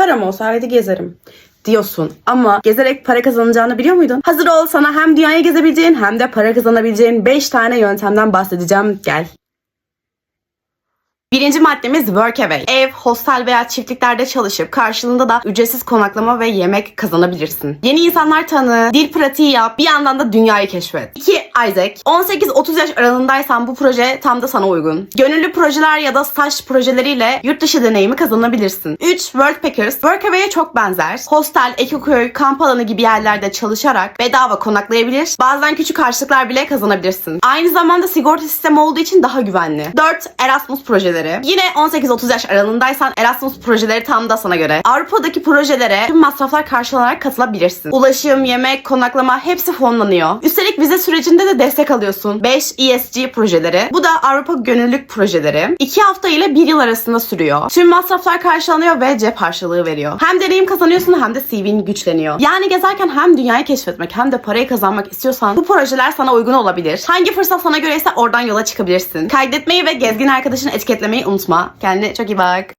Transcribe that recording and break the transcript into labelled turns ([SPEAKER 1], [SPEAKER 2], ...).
[SPEAKER 1] param olsaydı gezerim diyorsun ama gezerek para kazanacağını biliyor muydun? Hazır ol sana hem dünyayı gezebileceğin hem de para kazanabileceğin 5 tane yöntemden bahsedeceğim. Gel. Birinci maddemiz Workaway. Ev, hostel veya çiftliklerde çalışıp karşılığında da ücretsiz konaklama ve yemek kazanabilirsin. Yeni insanlar tanı, dil pratiği yap, bir yandan da dünyayı keşfet. 2. Isaac. 18-30 yaş aralığındaysan bu proje tam da sana uygun. Gönüllü projeler ya da staj projeleriyle yurt dışı deneyimi kazanabilirsin. 3. Worldpackers. Workaway'e çok benzer. Hostel, ekoköy, kamp alanı gibi yerlerde çalışarak bedava konaklayabilir. Bazen küçük harçlıklar bile kazanabilirsin. Aynı zamanda sigorta sistemi olduğu için daha güvenli. 4. Erasmus projeleri. Yine 18-30 yaş aralığındaysan Erasmus projeleri tam da sana göre. Avrupa'daki projelere tüm masraflar karşılanarak katılabilirsin. Ulaşım, yemek, konaklama hepsi fonlanıyor. Üstelik vize sürecinde de destek alıyorsun. 5. ESG projeleri. Bu da Avrupa Gönüllülük projeleri. 2 hafta ile 1 yıl arasında sürüyor. Tüm masraflar karşılanıyor ve cep harçlığı veriyor. Hem deneyim kazanıyorsun hem de CV'nin güçleniyor. Yani gezerken hem dünyayı keşfetmek hem de parayı kazanmak istiyorsan bu projeler sana uygun olabilir. Hangi fırsat sana göreyse oradan yola çıkabilirsin. Kaydetmeyi ve gezgin arkadaşını etiketlemeyi unutma. Kendine çok iyi bak.